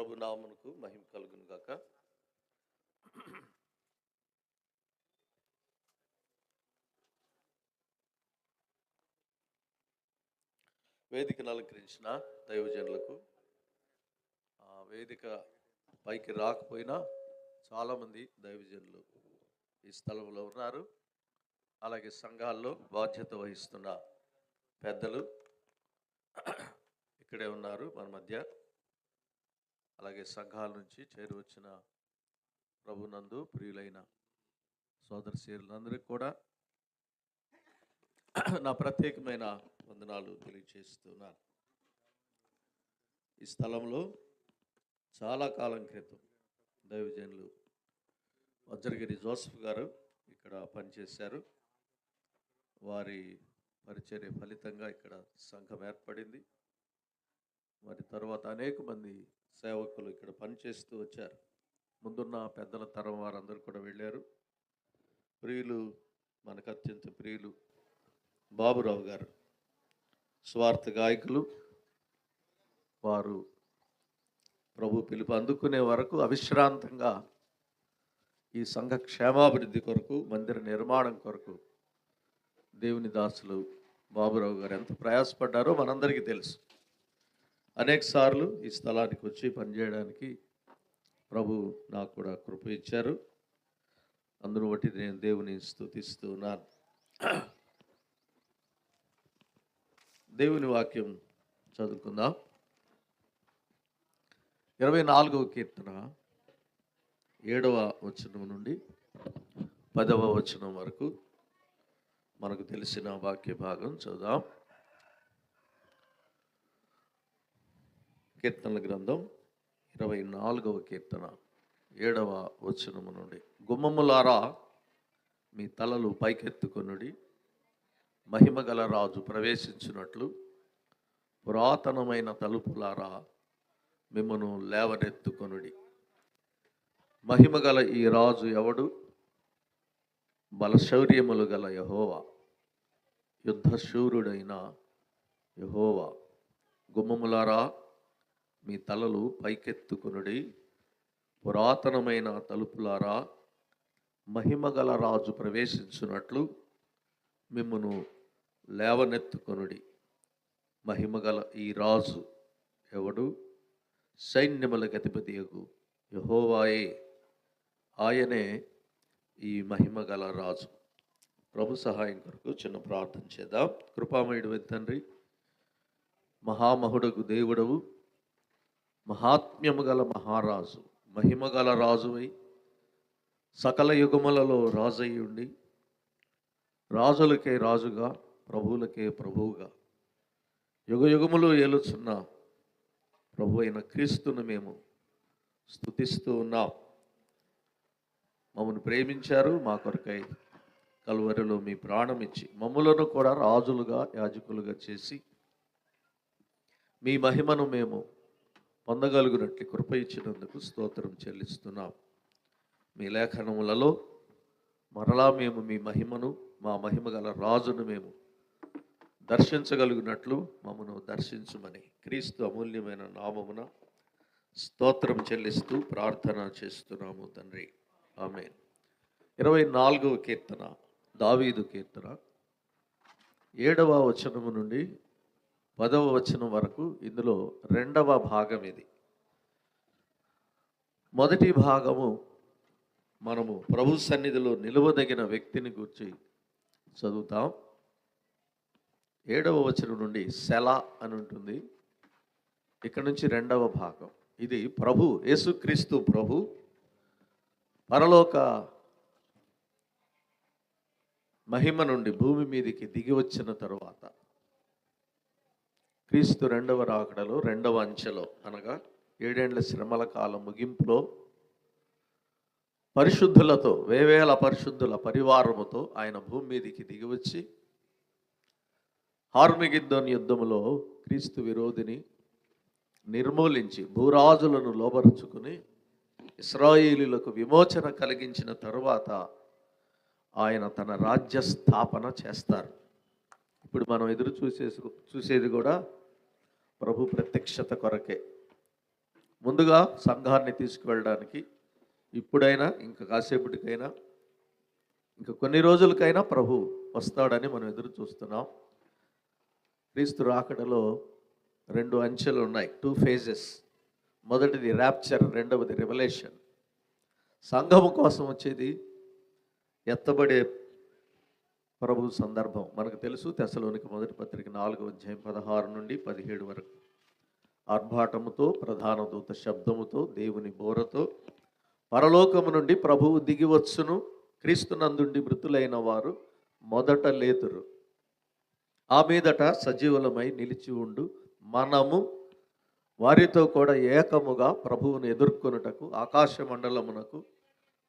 ప్రభు నామమునకు మహిమ కలుగును గాక. వేదికను అలంకరించిన దైవజనులకు వేదిక పైకి రాకపోయినా చాలామంది దైవజనులు ఈ స్థలంలో ఉన్నారు. అలాగే సంఘాల్లో బాధ్యత వహిస్తున్న పెద్దలు ఇక్కడే ఉన్నారు మన మధ్య. అలాగే సంఘాల నుంచి చేరి వచ్చిన ప్రభునందు ప్రియులైన సోదర శీరులందరికీ కూడా నా ప్రత్యేకమైన వందనాలు తెలియజేస్తున్నాను. ఈ స్థలంలో చాలా కాలం క్రితం దైవజనులు వజ్రగిరి జోసఫ్ గారు ఇక్కడ పనిచేశారు. వారి పరిచర్య ఫలితంగా ఇక్కడ సంఘం ఏర్పడింది. మరి తర్వాత అనేక మంది సేవకులు ఇక్కడ పనిచేస్తూ వచ్చారు. ముందున్న పెద్దల తరం వారందరూ కూడా వెళ్ళారు. ప్రియులు మనకు అత్యంత ప్రియులు బాబురావు గారు స్వార్థ గాయకులు. వారు ప్రభు పిలుపు అందుకునే వరకు అవిశ్రాంతంగా ఈ సంఘ క్షేమాభివృద్ధి కొరకు మందిర నిర్మాణం కొరకు దేవుని దాసులు బాబురావు గారు ఎంత ప్రయాసపడ్డారో మనందరికీ తెలుసు. అనేక సార్లు ఈ స్థలానికి వచ్చి పనిచేయడానికి ప్రభు నాకు కూడా కృప ఇచ్చారు. అందును బట్టి నేను దేవుని స్తుతిస్తూ ఉన్నాను. దేవుని వాక్యం చదువుకుందాం. ఇరవై నాలుగవ కీర్తన ఏడవ వచనం నుండి పదవ వచనం వరకు మనకు తెలిసిన వాక్య భాగం చదుదాం కీర్తనల గ్రంథం ఇరవై నాలుగవ కీర్తన ఏడవ వచనము నుండి. గుమ్మములారా మీ తలలు పైకెత్తుకొనుడి. మహిమగల రాజు ప్రవేశించినట్లు. పురాతనమైన తలుపులారా మిమ్మను లేవనెత్తుకొనుడి. మహిమగల ఈ రాజు ఎవడు? బలశౌర్యములు గల యహోవా. యుద్ధశూరుడైన యహోవా. గుమ్మములారా మీ తలలు పైకెత్తుకొనుడి. పురాతనమైన తలుపులారా మహిమగల రాజు ప్రవేశించున్నట్లు మిమ్మను లేవనెత్తుకొనుడి. మహిమగల ఈ రాజు ఎవడు? సైన్యముల గతిపతియగు యహోవాయే ఆయనే ఈ మహిమగల రాజు. ప్రభు సహాయం కొరకు చిన్న ప్రార్థన చేద్దాం. కృపామయుడు తండ్రి మహామహుడకు దేవుడవు మహాత్మ్యము గల మహారాజు మహిమ గల రాజువై సకల యుగములలో రాజై ఉండి రాజులకే రాజుగా ప్రభువులకే ప్రభువుగా యుగ యుగములు ఏలుచున్న ప్రభు అయిన క్రీస్తును మేము స్తుతిస్తూ ఉన్నాం. మమ్మల్ని ప్రేమించారు మా కొరకై కలువరిలో మీ ప్రాణం ఇచ్చి మమ్ములను కూడా రాజులుగా యాజకులుగా చేసి మీ మహిమను మేము పొందగలుగునట్లు కృప ఇచ్చినందుకు స్తోత్రం చెల్లిస్తున్నాం. మీ లేఖనములలో మరలా మేము మీ మహిమను మా మహిమ గల రాజును మేము దర్శించగలిగినట్లు మమ్మను దర్శించుమని క్రీస్తు అమూల్యమైన నామమున స్తోత్రం చెల్లిస్తూ ప్రార్థన చేస్తున్నాము తండ్రి. ఆమె ఇరవై నాలుగవ కీర్తన దావీదు కీర్తన. ఏడవ వచనము నుండి పదవ వచనం వరకు ఇందులో రెండవ భాగం ఇది. మొదటి భాగము మనము ప్రభు సన్నిధిలో నిలువదగిన వ్యక్తిని గురించి చదువుతాం. ఏడవ వచనం నుండి సెల అని ఉంటుంది. ఇక్కడ నుంచి రెండవ భాగం. ఇది ప్రభు యేసుక్రీస్తు ప్రభు పరలోక మహిమ నుండి భూమి మీదకి దిగి వచ్చిన తరువాత. క్రీస్తు రెండవ రాకడలో రెండవ అంచెలో అనగా ఏడేండ్ల శ్రమల కాలం ముగింపులో పరిశుద్ధులతో వేవేల పరిశుద్ధుల పరివారముతో ఆయన భూమి మీదికి దిగివచ్చి హార్మిగిద్దోన్ యుద్ధములో క్రీస్తు విరోధిని నిర్మూలించి భూరాజులను లోబరుచుకుని ఇస్రాయిలులకు విమోచన కలిగించిన తరువాత ఆయన తన రాజ్య స్థాపన చేస్తారు. ఇప్పుడు మనం ఎదురు చూసే చూసేది కూడా ప్రభు ప్రత్యక్షత కొరకే. ముందుగా సంఘాన్ని తీసుకువెళ్ళడానికి ఇప్పుడైనా ఇంకా కాసేపటికైనా ఇంకా కొన్ని రోజులకైనా ప్రభు వస్తాడని మనం ఎదురు చూస్తున్నాం. క్రీస్తు రాకడలో రెండు అంచెలు ఉన్నాయి టూ ఫేజెస్. మొదటిది ర్యాప్చర్ రెండవది రెవల్యూషన్ సంఘము కోసం వచ్చేది ఎత్తబడే ప్రభు సందర్భం. మనకు తెలుసు తెసలోనికి మొదటి పత్రిక నాలుగు అధ్యాయం పదహారు నుండి పదిహేడు వరకు. ఆర్భాటముతో ప్రధాన దూత శబ్దముతో దేవుని బోరతో పరలోకము నుండి ప్రభువు దిగివచ్చును క్రీస్తునందుండి మృతులైన వారు మొదట లేతురు. ఆ మీదట సజీవులమై నిలిచి ఉండు. మనము వారితో కూడా ఏకముగా ప్రభువును ఎదుర్కొనుటకు ఆకాశ మండలమునకు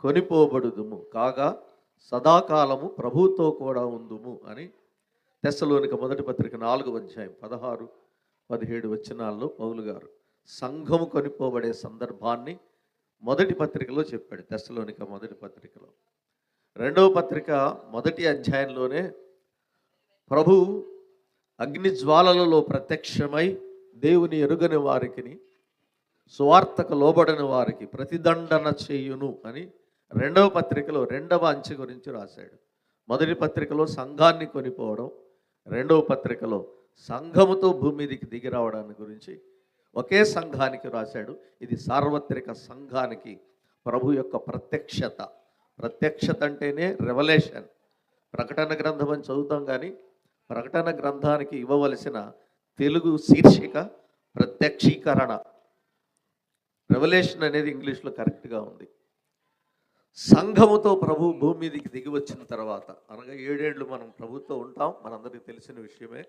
కొనిపోబడుదుము. కాగా సదాకాలము ప్రభుతో కూడా ఉందుము అని తెస్సలోనిక మొదటి పత్రిక నాలుగు అధ్యాయం పదహారు పదిహేడు వచనాల్లో పౌలు గారు సంఘము కొనిపోబడే సందర్భాన్ని మొదటి పత్రికలో చెప్పాడు తెస్సలోనిక మొదటి పత్రికలో. రెండవ పత్రిక మొదటి అధ్యాయంలోనే ప్రభు అగ్ని జ్వాలలలో ప్రత్యక్షమై దేవుని ఎరుగని వారికి సువార్తకు లోబడని వారికి ప్రతిదండన చేయును అని రెండవ పత్రికలో రెండవ అంచె గురించి రాశాడు. మొదటి పత్రికలో సంఘాన్ని కొనిపోవడం రెండవ పత్రికలో సంఘముతో భూమి మీదకి దిగి రావడాన్ని గురించి ఒకే సంఘానికి రాశాడు. ఇది సార్వత్రిక సంఘానికి ప్రభు యొక్క ప్రత్యక్షత. ప్రత్యక్షత అంటేనే రెవల్యూషన్ ప్రకటన గ్రంథం అని చదువుతాం కానీ ప్రకటన గ్రంథానికి ఇవ్వవలసిన తెలుగు శీర్షిక ప్రత్యక్షీకరణ. రెవల్యూషన్ అనేది ఇంగ్లీష్లో కరెక్ట్గా ఉంది. సంఘముతో ప్రభు భూమి మీదకి దిగి వచ్చిన తర్వాత అనగా ఏడేళ్ళు మనం ప్రభుత్వం ఉంటాం మనందరికీ తెలిసిన విషయమే.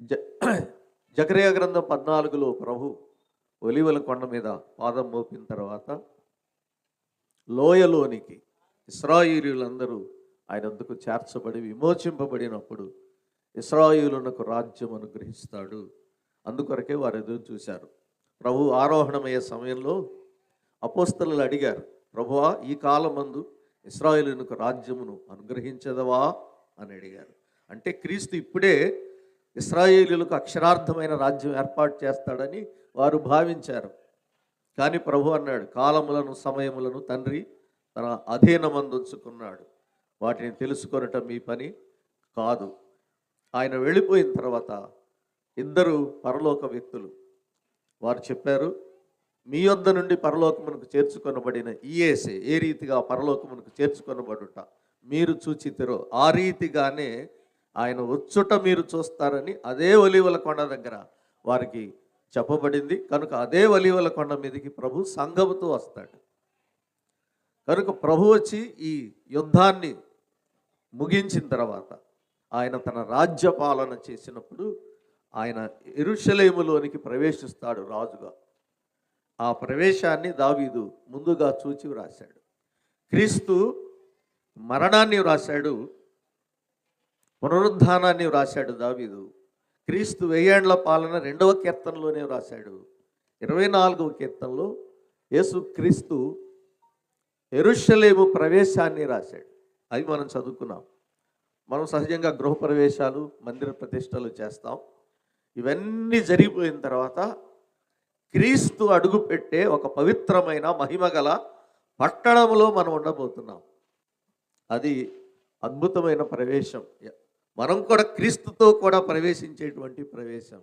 జ జకరియా గ్రంథం పద్నాలుగులో ప్రభు ఒలివల కొండ మీద పాదం మోపిన తర్వాత లోయలోనికి ఇస్రాయిలీలందరూ ఆయన అందుకు చేర్చబడి విమోచింపబడినప్పుడు ఇస్రాయిలునకు రాజ్యం అనుగ్రహిస్తాడు. అందుకొరకే వారు ఎదురు చూశారు. ప్రభు ఆరోహణమయ్యే సమయంలో అపోస్తలు అడిగారు ప్రభువా ఈ కాలమందు ఇస్రాయేలునకు రాజ్యమును అనుగ్రహించదవా? అని అడిగారు. అంటే క్రీస్తు ఇప్పుడే ఇస్రాయేలీలకు అక్షరార్థమైన రాజ్యం ఏర్పాటు చేస్తాడని వారు భావించారు. కానీ ప్రభు అన్నాడు కాలములను సమయములను తండ్రి తన అధీనమందుంచుకున్నాడు వాటిని తెలుసుకొనటం మీ పని కాదు. ఆయన వెళ్ళిపోయిన తర్వాత ఇద్దరు పరలోక వ్యక్తులు వారు చెప్పారు మీ యొద్ద నుండి పరలోకమునకు చేర్చుకొనబడిన ఈయేసే ఏ రీతిగా పరలోకమునకు చేర్చుకొనబడుట మీరు చూచితిరో ఆ రీతిగానే ఆయన వచ్చుట మీరు చూస్తారని అదే ఒలివల కొండ దగ్గర వారికి చెప్పబడింది. కనుక అదే ఒలివల కొండ మీదకి ప్రభు సంఘముతో వస్తాడు. కనుక ప్రభు వచ్చి ఈ యుద్ధాన్ని ముగించిన తర్వాత ఆయన తన రాజ్యపాలన చేసినప్పుడు ఆయన ఎరుషలేములోనికి ప్రవేశిస్తాడు రాజుగా. ఆ ప్రవేశాన్ని దావీదు ముందుగా చూచి వ్రాశాడు. క్రీస్తు మరణాన్ని వ్రాశాడు పునరుద్ధానాన్ని వ్రాశాడు దావీదు. క్రీస్తు వెయ్యేండ్ల పాలన రెండవ కీర్తనలోనే వ్రాశాడు. ఇరవై నాలుగవ కీర్తనలో యేసు క్రీస్తు ఎరుషలేము ప్రవేశాన్ని రాశాడు. అవి మనం చదువుకున్నాం. మనం సహజంగా గృహప్రవేశాలు మందిర ప్రతిష్టలు చేస్తాం. ఇవన్నీ జరిగిపోయిన తర్వాత క్రీస్తు అడుగుపెట్టే ఒక పవిత్రమైన మహిమగల పట్టణంలో మనం ఉండబోతున్నాం. అది అద్భుతమైన ప్రవేశం. మనం కూడా క్రీస్తుతో కూడా ప్రవేశించేటువంటి ప్రవేశం.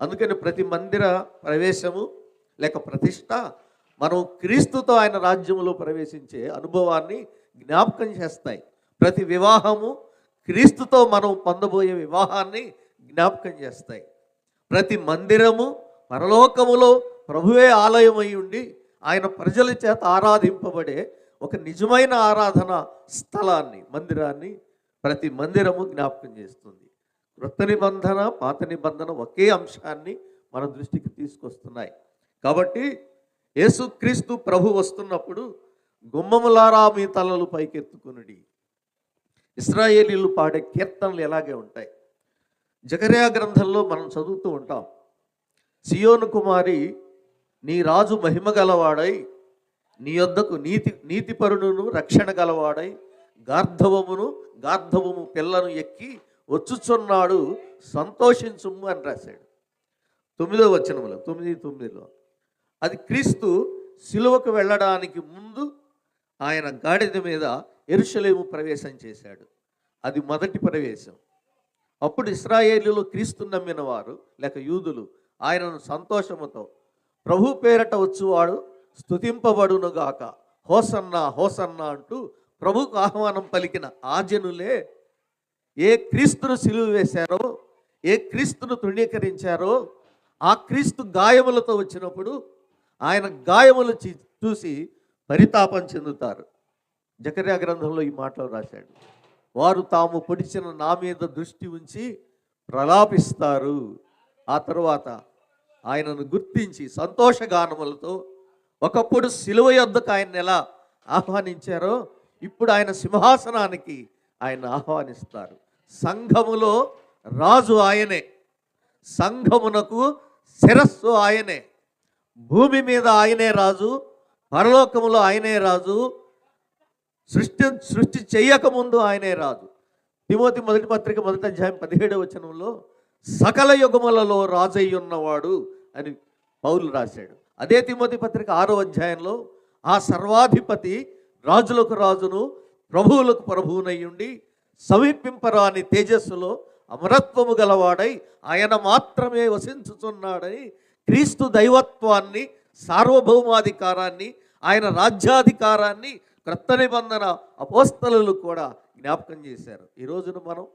అందుకని ప్రతి మందిర ప్రవేశము లేక ప్రతిష్ట మనం క్రీస్తుతో ఆయన రాజ్యములో ప్రవేశించే అనుభవాన్ని జ్ఞాపకం చేస్తాయి. ప్రతి వివాహము క్రీస్తుతో మనం పొందబోయే వివాహాన్ని జ్ఞాపకం చేస్తాయి. ప్రతి మందిరము పరలోకములో ప్రభువే ఆలయమై ఉండి ఆయన ప్రజల చేత ఆరాధింపబడే ఒక నిజమైన ఆరాధన స్థలాన్ని మందిరాన్ని ప్రతి మందిరము జ్ఞాపకం చేస్తుంది. వృత్త నిబంధన పాత నిబంధన ఒకే అంశాన్ని మన దృష్టికి తీసుకొస్తున్నాయి. కాబట్టి యేసుక్రీస్తు ప్రభు వస్తున్నప్పుడు గుమ్మములారా మీ తలలు పైకెత్తుకునుడి. ఇస్రాయేలీలు పాడే కీర్తనలు ఎలాగే ఉంటాయి? జకర్యా గ్రంథంలో మనం చదువుతూ ఉంటాం. సియోను కుమారి నీ రాజు మహిమ గలవాడై నీ యొద్దకు నీతి నీతిపరుడును రక్షణ గలవాడై గార్ధవమును గార్ధవము పిల్లను ఎక్కి వచ్చుచున్నాడు సంతోషించుము అని రాశాడు. తొమ్మిదో వచనంలో తొమ్మిది తొమ్మిదిలో అది క్రీస్తు సిలువకు వెళ్ళడానికి ముందు ఆయన గాడిద మీద ఎరుషలేము ప్రవేశం చేశాడు. అది మొదటి ప్రవేశం. అప్పుడు ఇస్రాయేలీలో క్రీస్తు నమ్మిన వారు లేక యూదులు ఆయనను సంతోషముతో. ప్రభు పేరట వచ్చువాడు స్తుతింపబడునుగాక. హోసన్న హోసన్న అంటూ ప్రభుకు ఆహ్వానం పలికిన ఆ జనులే ఏ క్రీస్తును సిలువ వేశారో ఏ క్రీస్తును తృణీకరించారో ఆ క్రీస్తు గాయములతో వచ్చినప్పుడు ఆయన గాయములు చూసి పరితాపం చెందుతారు. జకర్యా గ్రంథంలో ఈ మాటలు రాశాడు. వారు తాము పొడిచిన నా మీద దృష్టి ఉంచి ప్రలాపిస్తారు. ఆ తరువాత ఆయనను గుర్తించి సంతోషగానములతో ఒకప్పుడు సిలువ యొద్దకు ఆయన ఎలా ఆహ్వానించారో ఇప్పుడు ఆయన సింహాసనానికి ఆయన ఆహ్వానిస్తారు. సంఘములో రాజు ఆయనే. సంఘమునకు శిరస్సు ఆయనే. భూమి మీద ఆయనే రాజు పరలోకములో ఆయనే రాజు సృష్టి సృష్టి చేయకముందు ఆయనే రాజు. తిమోతి మొదటి పత్రిక మొదటి అధ్యాయం పదిహేడవ వచనంలో సకల యుగములలో రాజయ్య ఉన్నవాడు అని పౌలు రాశాడు. అదే తిమోతి పత్రిక ఆరో అధ్యాయంలో ఆ సర్వాధిపతి రాజులకు రాజును ప్రభువులకు ప్రభువునయ్యుండి సమీపింపరాని తేజస్సులో అమరత్వము గలవాడై ఆయన మాత్రమే వసించుచున్నాడని క్రీస్తు దైవత్వాన్ని సార్వభౌమాధికారాన్ని ఆయన రాజ్యాధికారాన్ని క్రొత్త నిబంధన అపోస్తలు కూడా జ్ఞాపకం చేశారు. ఈ రోజున మనం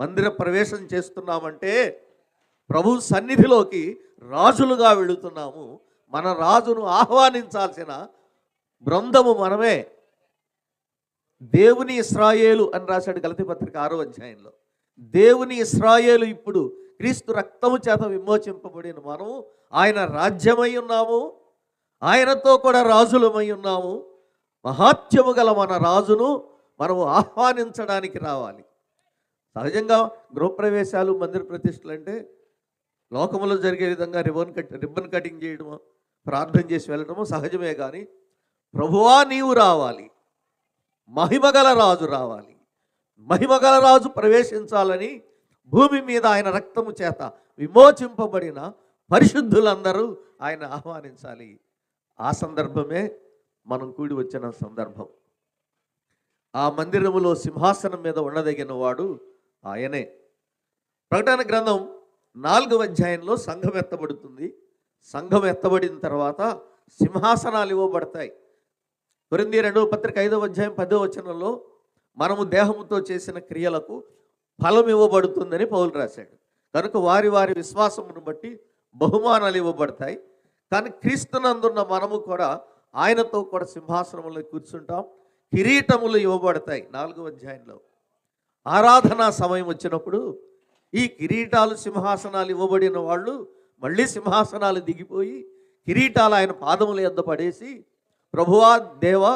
మందిర ప్రవేశం చేస్తున్నామంటే ప్రభు సన్నిధిలోకి రాజులుగా వెళుతున్నాము. మన రాజును ఆహ్వానించాల్సిన బృందము మనమే. దేవుని ఇస్రాయేలు అని రాశాడు గలతి పత్రిక ఆరో అధ్యాయంలో. దేవుని ఇస్రాయేలు ఇప్పుడు క్రీస్తు రక్తము చేత విమోచింపబడిన మనము. ఆయన రాజ్యమై ఉన్నాము. ఆయనతో కూడా రాజులమై ఉన్నాము. మహాత్యము గల మన రాజును మనము ఆహ్వానించడానికి రావాలి. సహజంగా గృహప్రవేశాలు మందిర ప్రతిష్టలు అంటే లోకములో జరిగే విధంగా రిబన్ కట్ రిబ్బన్ కటింగ్ చేయడము ప్రార్థన చేసి వెళ్ళడము సహజమే కానీ ప్రభువా నీవు రావాలి. మహిమగల రాజు రావాలి. మహిమగల రాజు ప్రవేశించాలని భూమి మీద ఆయన రక్తము చేత విమోచింపబడిన పరిశుద్ధులందరూ ఆయన ఆహ్వానించాలి. ఆ సందర్భమే మనం కూడి వచ్చిన సందర్భం. ఆ మందిరములో సింహాసనం మీద ఉండదగిన వాడు ఆయనే. ప్రకటన గ్రంథం నాలుగవ అధ్యాయంలో సంఘం ఎత్తబడుతుంది. సంఘం ఎత్తబడిన తర్వాత సింహాసనాలు ఇవ్వబడతాయి. కొరింది రెండవ పత్రిక ఐదవ అధ్యాయం పదవ వచనంలో మనము దేహముతో చేసిన క్రియలకు ఫలం ఇవ్వబడుతుందని పౌలు రాశాడు. కనుక వారి వారి విశ్వాసమును బట్టి బహుమానాలు ఇవ్వబడతాయి. కానీ క్రీస్తునందున్న మనము కూడా ఆయనతో కూడా సింహాసనంలో కూర్చుంటాం. కిరీటములు ఇవ్వబడతాయి నాలుగవ అధ్యాయంలో. ఆరాధనా సమయం వచ్చినప్పుడు ఈ కిరీటాలు సింహాసనాలు ఇవ్వబడిన వాళ్ళు మళ్ళీ సింహాసనాలు దిగిపోయి కిరీటాలు ఆయన పాదముల యొద్ద పడేసి ప్రభువా దేవా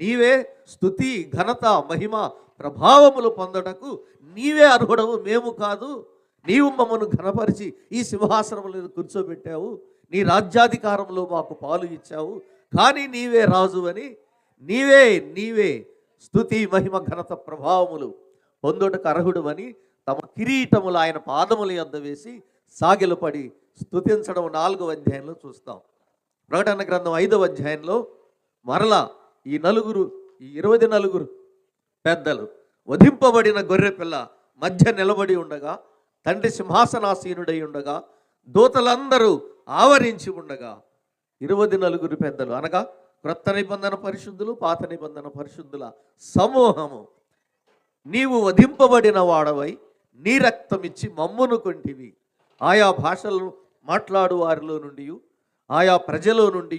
నీవే స్థుతి ఘనత మహిమ ప్రభావములు పొందటకు నీవే అర్హుడవు మేము కాదు. నీవు మమ్మను ఘనపరిచి ఈ సింహాసనములను కూర్చోబెట్టావు. నీ రాజ్యాధికారంలో మాకు పాలు ఇచ్చావు. కానీ నీవే రాజు అని నీవే నీవే స్థుతి మహిమ ఘనత ప్రభావములు పొందుటకు అర్హుడు అని తమ కిరీటములు ఆయన పాదముల యొద్ద వేసి సాగిలపడి స్థుతించడం నాలుగవ అధ్యాయంలో చూస్తాం. ప్రకటన గ్రంథం ఐదవ అధ్యాయంలో మరలా ఈ నలుగురు ఈ ఇరవై నలుగురు పెద్దలు వధింపబడిన గొర్రె పిల్ల మధ్య నిలబడి ఉండగా తండ్రి సింహాసనాసీనుడై ఉండగా దూతలందరూ ఆవరించి ఉండగా ఇరవై నలుగురు పెద్దలు అనగా క్రొత్త నిబంధన పరిశుద్ధులు పాత నిబంధన పరిశుద్ధుల సమూహము. నీవు వధింపబడిన వాడవై నీ రక్తమిచ్చి మమ్మును కొంటివి. ఆయా భాషలను మాట్లాడు వారిలో నుండి ఆయా ప్రజలో నుండి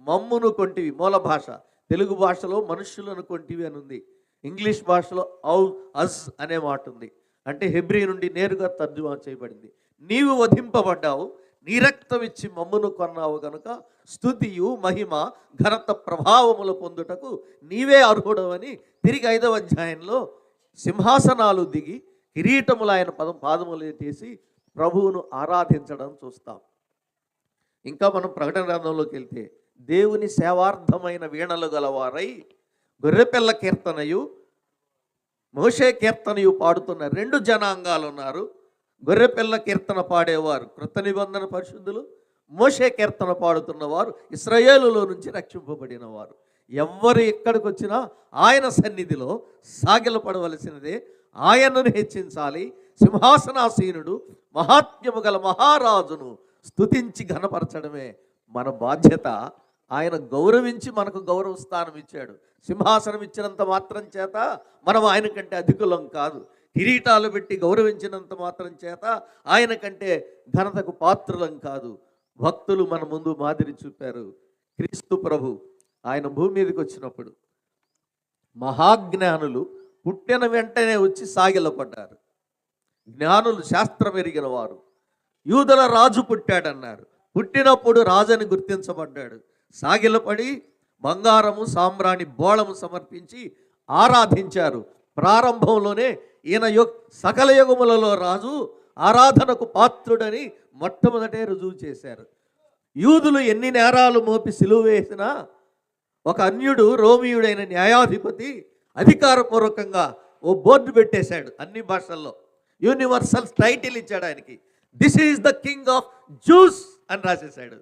మమ్మును కొంటివి. మూల భాష తెలుగు భాషలో మనుష్యులను కొంటివి అని ఉంది ఇంగ్లీష్ భాషలో ఔ అజ్ అనే మాట ఉంది. అంటే హెబ్రీ నుండి నేరుగా తర్జుమా చేయబడింది. నీవు వధింపబడ్డావు నీ రక్తం ఇచ్చి మమ్మును కొన్నావు గనుక స్థుతియు మహిమ ఘనత ప్రభావములు పొందుటకు నీవే అర్హుడవని తిరిగి ఐదవ అధ్యాయంలో సింహాసనాలు దిగి కిరీటములు ఆయన పదం పాదములు చేసి ప్రభువును ఆరాధించడం చూస్తాం. ఇంకా మనం ప్రకటన గ్రంథంలోకి వెళ్తే దేవుని సేవార్థమైన వీణలు గలవారై గొర్రెపిల్ల కీర్తనయు మోషే కీర్తనయు పాడుతున్న రెండు జనాంగాలు ఉన్నారు. గొర్రెపిల్ల కీర్తన పాడేవారు కృత నిబంధన పరిశుద్ధులు మోషే కీర్తన పాడుతున్నవారు ఇస్రయేలులో నుంచి రక్షింపబడిన ఎవరు ఎవ్వరు ఎక్కడికి వచ్చినా ఆయన సన్నిధిలో సాగిలపడవలసినదే ఆయనను హెచ్చించాలి. సింహాసనాసీనుడు మహాత్మ్యము గల మహారాజును స్తుతించి ఘనపరచడమే మన బాధ్యత. ఆయన గౌరవించి మనకు గౌరవ స్థానం ఇచ్చాడు. సింహాసనం ఇచ్చినంత మాత్రం చేత మనం ఆయన కంటే అధికులం కాదు. కిరీటాలు పెట్టి గౌరవించినంత మాత్రం చేత ఆయన కంటే ఘనతకు పాత్రులం కాదు. భక్తులు మన ముందు మాదిరి చూపారు. క్రీస్తు ప్రభు ఆయన భూమి మీదకి వచ్చినప్పుడు మహాజ్ఞానులు పుట్టిన వెంటనే వచ్చి సాగిలపడ్డారు. జ్ఞానులు శాస్త్రం ఎరిగిన వారు. యూదుల రాజు పుట్టాడన్నారు. పుట్టినప్పుడు రాజని గుర్తించబడ్డాడు. సాగిలపడి బంగారము సాంబ్రాణి బోళము సమర్పించి ఆరాధించారు. ప్రారంభంలోనే ఈయన యు సకల యుగములలో రాజు ఆరాధనకు పాత్రుడని మొట్టమొదటే రుజువు చేశారు. యూదులు ఎన్ని నేరాలు మోపి సిలువ వేసినా ఒక అన్యుడు రోమియుడైన న్యాయాధిపతి అధికారపూర్వకంగా ఓ బోర్డు పెట్టేశాడు అన్ని భాషల్లో. యూనివర్సల్ టైటిల్ ఇచ్చాడు ఆయనకి. This is the king of Jews అని రాసేశాడు.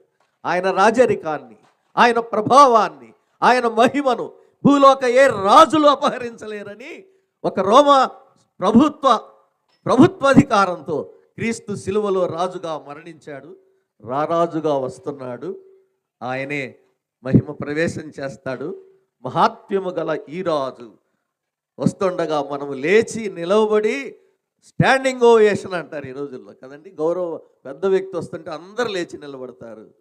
ఆయన రాజరికాన్ని ఆయన ప్రభావాన్ని ఆయన మహిమను భూలోక ఏ రాజులు అపహరించలేరని ఒక రోమ ప్రభుత్వ ప్రభుత్వాధికారంతో క్రీస్తు సిలువలో రాజుగా మరణించాడు. రారాజుగా వస్తున్నాడు. ఆయనే మహిమ ప్రవేశం చేస్తాడు. మహాత్మ్యము గల ఈ రాజు వస్తుండగా మనము లేచి నిలవబడి స్టాండింగ్ ఓవేషన్ అంటారు ఈ రోజుల్లో. కదండి? గౌరవ పెద్ద వ్యక్తి వస్తుంటే అందరు లేచి నిలబడతారు.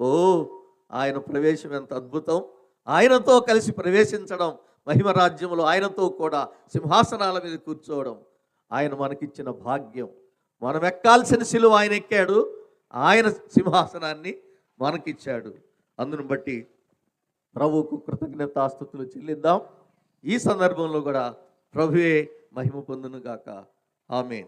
ఓ ఆయన ప్రవేశం ఎంత అద్భుతం. ఆయనతో కలిసి ప్రవేశించడం మహిమ రాజ్యంలో ఆయనతో కూడా సింహాసనాల మీద కూర్చోవడం ఆయన మనకిచ్చిన భాగ్యం. మనం ఎక్కాల్సిన శిలువ ఆయన ఎక్కాడు. ఆయన సింహాసనాన్ని మనకిచ్చాడు. అందును బట్టి ప్రభువుకు కృతజ్ఞతాస్థుతులు చెల్లిద్దాం. ఈ సందర్భంలో కూడా ప్రభువే మహిమ పొందును గాక ఆమె